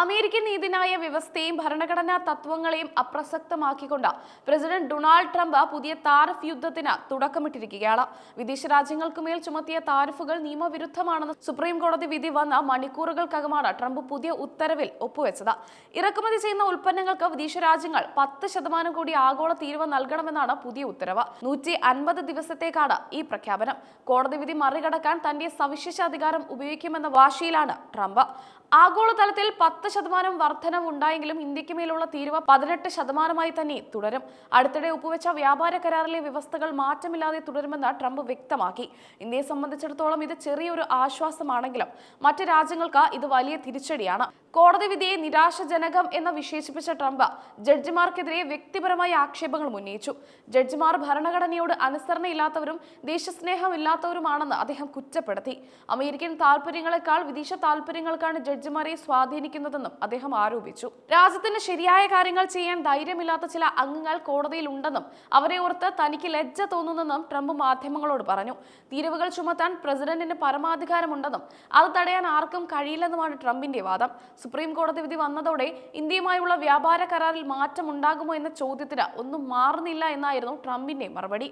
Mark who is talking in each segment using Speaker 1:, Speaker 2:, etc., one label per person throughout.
Speaker 1: American നീതിന്യായ വ്യവസ്ഥയും ഭരണഘടനാ തത്വങ്ങളെയും അപ്രസക്തമാക്കിക്കൊണ്ട് പ്രസിഡന്റ് ഡൊണാൾഡ് ട്രംപ് പുതിയ താരിഫ് യുദ്ധത്തിന് തുടക്കമിട്ടിരിക്കുകയാണ്. വിദേശ രാജ്യങ്ങൾക്കുമേൽ ചുമത്തിയ താരിഫുകൾ നിയമവിരുദ്ധമാണെന്ന് സുപ്രീം കോടതി വിധി വന്ന മണിക്കൂറുകൾക്കകമാണ് ട്രംപ് പുതിയ ഉത്തരവിൽ ഒപ്പുവെച്ചത്. ഇറക്കുമതി ചെയ്യുന്ന ഉൽപ്പന്നങ്ങൾക്ക് വിദേശ രാജ്യങ്ങൾ പത്ത് ശതമാനം കൂടി ആഗോള തീരുവ നൽകണമെന്നാണ് പുതിയ ഉത്തരവ്. നൂറ്റി അൻപത് ദിവസത്തേക്കാണ് ഈ പ്രഖ്യാപനം. കോടതി വിധി മറികടക്കാൻ തന്റെ സവിശേഷ അധികാരം ഉപയോഗിക്കുമെന്ന വാശിയിലാണ് ട്രംപ്. ആഗോളതലത്തിൽ പത്ത് ശതമാനം വർധനം ഉണ്ടായെങ്കിലും ഇന്ത്യയ്ക്ക് മേലുള്ള തീരുവ പതിനെട്ട് ശതമാനമായി തന്നെ തുടരും. അടുത്തിടെ ഒപ്പുവെച്ച വ്യാപാര കരാറിലെ വ്യവസ്ഥകൾ മാറ്റമില്ലാതെ തുടരുമെന്ന് ട്രംപ് വ്യക്തമാക്കി. ഇന്ത്യയെ സംബന്ധിച്ചിടത്തോളം ഇത് ചെറിയൊരു ആശ്വാസമാണെങ്കിലും മറ്റ് രാജ്യങ്ങൾക്ക് ഇത് വലിയ തിരിച്ചടിയാണ്. കോടതി വിധിയെ നിരാശജനകം എന്ന് വിശേഷിപ്പിച്ച ട്രംപ് ജഡ്ജിമാർക്കെതിരെ വ്യക്തിപരമായ ആക്ഷേപങ്ങൾ ഉന്നയിച്ചു. ജഡ്ജിമാർ ഭരണഘടനയോട് അനുസരണയില്ലാത്തവരും ദേശസ്നേഹമില്ലാത്തവരുമാണെന്ന് അദ്ദേഹം കുറ്റപ്പെടുത്തി. അമേരിക്കൻ താൽപര്യങ്ങളെക്കാൾ വിദേശ താൽപര്യങ്ങൾക്കാണ് ജഡ്ജിമാരെ സ്വാധീനിക്കുന്നതെന്നും അദ്ദേഹം ആരോപിച്ചു. രാജ്യത്തിന് ശരിയായ കാര്യങ്ങൾ ചെയ്യാൻ ധൈര്യമില്ലാത്ത ചില അംഗങ്ങൾ കോടതിയിൽ ഉണ്ടെന്നും അവരെ ഓർത്ത് തനിക്ക് ലജ്ജ തോന്നുന്നെന്നും ട്രംപ് മാധ്യമങ്ങളോട് പറഞ്ഞു. തീരുവകൾ ചുമത്താൻ പ്രസിഡന്റിന് പരമാധികാരമുണ്ടെന്നും അത് തടയാൻ ആർക്കും കഴിയില്ലെന്നുമാണ് ട്രംപിന്റെ വാദം. സുപ്രീം കോടതി വിധി വന്നതോടെ ഇന്ത്യയുമായുള്ള വ്യാപാര കരാറിൽ മാറ്റമുണ്ടാകുമോ എന്ന ചോദ്യത്തിന് ഒന്നും മാറുന്നില്ല എന്നായിരുന്നു ട്രംപിന്റെ മറുപടി.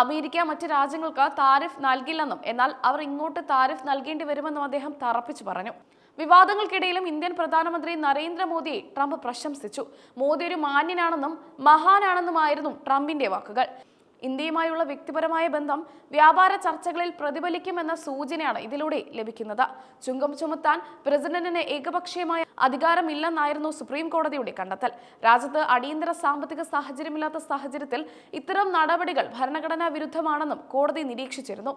Speaker 1: അമേരിക്ക മറ്റ് രാജ്യങ്ങൾക്ക് താരിഫ് നൽകില്ലെന്നും എന്നാൽ അവർ ഇങ്ങോട്ട് താരിഫ് നൽകേണ്ടി വരുമെന്നും അദ്ദേഹം തറപ്പിച്ചു പറഞ്ഞു. വിവാദങ്ങൾക്കിടയിലും ഇന്ത്യൻ പ്രധാനമന്ത്രി നരേന്ദ്രമോദിയെ ട്രംപ് പ്രശംസിച്ചു. മോദി ഒരു മാന്യനാണെന്നും മഹാനാണെന്നുമായിരുന്നു ട്രംപിന്റെ വാക്കുകൾ. ഇന്ത്യയുമായുള്ള വ്യക്തിപരമായ ബന്ധം വ്യാപാര ചർച്ചകളിൽ പ്രതിഫലിക്കുമെന്ന സൂചനയാണ് ഇതിലൂടെ ലഭിക്കുന്നത്. ചുങ്കം ചുമത്താൻ പ്രസിഡന്റിന് ഏകപക്ഷീയമായ അധികാരമില്ലെന്നായിരുന്നു സുപ്രീം കോടതിയുടെ കണ്ടെത്തൽ. രാജ്യത്ത് അടിയന്തര സാമ്പത്തിക സാഹചര്യമില്ലാത്ത സാഹചര്യത്തിൽ ഇത്തരം നടപടികൾ ഭരണഘടനാ വിരുദ്ധമാണെന്നും കോടതി നിരീക്ഷിച്ചിരുന്നു.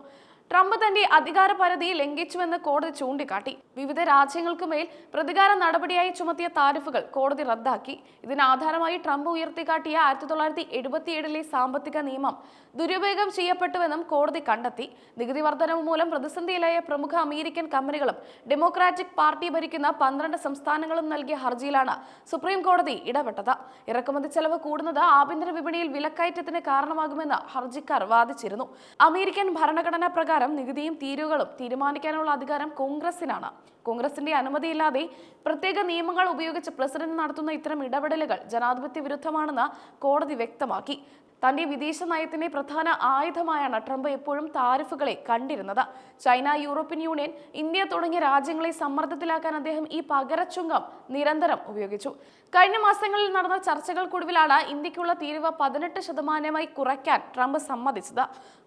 Speaker 1: ട്രംപ് തന്റെ അധികാര പരിധി ലംഘിച്ചുവെന്ന് കോടതി ചൂണ്ടിക്കാട്ടി. വിവിധ രാജ്യങ്ങൾക്ക് മേൽ പ്രതികാര നടപടിയായി ചുമത്തിയ താരിഫുകൾ കോടതി റദ്ദാക്കി. ഇതിന് ആധാരമായി ട്രംപ് ഉയർത്തിക്കാട്ടിയ ആയിരത്തി തൊള്ളായിരത്തി എഴുപത്തിയേഴിലെ സാമ്പത്തിക നിയമം ദുരുപയോഗം ചെയ്യപ്പെട്ടുവെന്നും കോടതി കണ്ടെത്തി. നികുതി വർധനവ് മൂലം പ്രതിസന്ധിയിലായ പ്രമുഖ അമേരിക്കൻ കമ്പനികളും ഡെമോക്രാറ്റിക് പാർട്ടി ഭരിക്കുന്ന പന്ത്രണ്ട് സംസ്ഥാനങ്ങളും നൽകിയ ഹർജിയിലാണ് സുപ്രീം കോടതി ഇടപെട്ടത്. ഇറക്കുമതി ചെലവ് കൂടുന്നത് ആഭ്യന്തര വിപണിയിൽ വിലക്കയറ്റത്തിന് കാരണമാകുമെന്ന് ഹർജിക്കാർ വാദിച്ചിരുന്നു. അമേരിക്കൻ ഭരണഘടനാ പ്രകാരം നികുതിയും തീരുകളും തീരുമാനിക്കാനുള്ള അധികാരം കോൺഗ്രസിനാണ്. കോൺഗ്രസിന്റെ അനുമതിയില്ലാതെ പ്രത്യേക നിയമങ്ങൾ ഉപയോഗിച്ച് പ്രസിഡന്റ് നടത്തുന്ന ഇത്തരം ഇടപെടലുകൾ ജനാധിപത്യ വിരുദ്ധമാണെന്ന് കോടതി വ്യക്തമാക്കി. തന്റെ വിദേശ നയത്തിന്റെ പ്രധാന ആയുധമായാണ് ട്രംപ് എപ്പോഴും താരിഫുകളെ കണ്ടിരുന്നത്. ചൈന യൂറോപ്യൻ യൂണിയൻ ഇന്ത്യ തുടങ്ങിയ രാജ്യങ്ങളെ സമ്മർദ്ദത്തിലാക്കാൻ അദ്ദേഹം ഈ പകരച്ചുങ്കം നിരന്തരം ഉപയോഗിച്ചു. കഴിഞ്ഞ മാസങ്ങളിൽ നടന്ന ചർച്ചകൾക്കൊടുവിലാണ് ഇന്ത്യക്കുള്ള തീരുവ പതിനെട്ട് ശതമാനമായി കുറയ്ക്കാൻ ട്രംപ് സമ്മതിച്ചത്.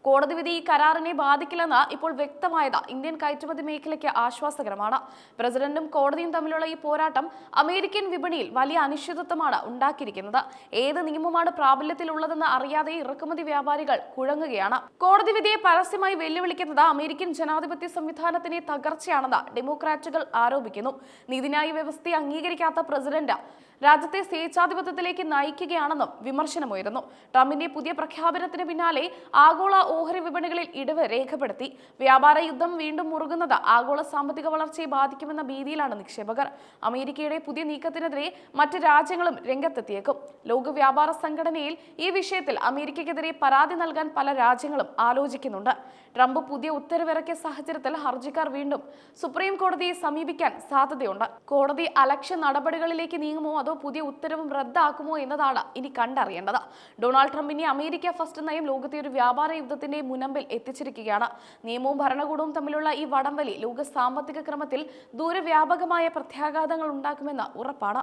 Speaker 1: കോടതി വിധി ഈ കരാറിനെ ബാധിക്കില്ലെന്ന് ഇപ്പോൾ വ്യക്തമായത് ഇന്ത്യൻ കയറ്റുമതി മേഖലയ്ക്ക് ആശ്വാസകരമാണ്. പ്രസിഡന്റും കോടതിയും തമ്മിലുള്ള ഈ പോരാട്ടം അമേരിക്കൻ വിപണിയിൽ വലിയ അനിശ്ചിതത്വമാണ് ഉണ്ടാക്കിയിരിക്കുന്നത്. ഏത് നിയമമാണ് പ്രാബല്യത്തിലുള്ളതെന്ന് അറിയാതെ ഇറക്കുമതി വ്യാപാരികൾ കുഴങ്ങുകയാണ്. കോടതി വിധിയെ പരസ്യമായി വെല്ലുവിളിക്കുന്നത് അമേരിക്കൻ ജനാധിപത്യ സംവിധാനത്തിന്റെ തകർച്ചയാണെന്ന് ഡെമോക്രാറ്റുകൾ ആരോപിക്കുന്നു. നീതിന്യായ വ്യവസ്ഥയെ അംഗീകരിക്കാത്ത പ്രസിഡന്റ് രാജ്യത്തെ സ്വേച്ഛാധിപത്യത്തിലേക്ക് നയിക്കുകയാണെന്നും വിമർശനമുയരുന്നു. ട്രംപിന്റെ പുതിയ പ്രഖ്യാപനത്തിന് പിന്നാലെ ആഗോള ഓഹരി വിപണികളിൽ ഇടിവ് രേഖപ്പെടുത്തി. വ്യാപാര യുദ്ധം വീണ്ടും മുറുകുന്നത് ആഗോള സാമ്പത്തിക വളർച്ചയെ ബാധിക്കുമെന്ന ഭീതിയിലാണ് നിക്ഷേപകർ. അമേരിക്കയുടെ പുതിയ നീക്കത്തിനെതിരെ മറ്റ് രാജ്യങ്ങളും രംഗത്തെത്തിയേക്കും. ലോക വ്യാപാര സംഘടനയിൽ ഈ വിഷയത്തിൽ അമേരിക്കയ്ക്കെതിരെ പരാതി നൽകാൻ പല രാജ്യങ്ങളും ആലോചിക്കുന്നുണ്ട്. ട്രംപ് പുതിയ ഉത്തരവിറക്കിയ സാഹചര്യത്തിൽ ഹർജിക്കാർ വീണ്ടും സുപ്രീം കോടതിയെ സമീപിക്കാൻ സാധ്യതയുണ്ട്. കോടതി അലക്ഷ്യ നടപടികളിലേക്ക് നീങ്ങുമോ അതോ പുതിയ ഉത്തരവും റദ്ദാക്കുമോ എന്നതാണ് ഇനി കണ്ടറിയേണ്ടത്. ഡൊണാൾഡ് ട്രംപിനെ അമേരിക്ക ഫസ്റ്റ് നയം ലോകത്തെ ഒരു വ്യാപാര യുദ്ധത്തിന്റെ മുനമ്പിൽ എത്തിച്ചിരിക്കുകയാണ്. നിയമവും ഭരണകൂടവും തമ്മിലുള്ള ഈ വടംവലി ലോക സാമ്പത്തിക ക്രമത്തിൽ ദൂരവ്യാപകമായ പ്രത്യാഘാതങ്ങൾ ഉണ്ടാക്കുമെന്ന് ഉറപ്പാണ്.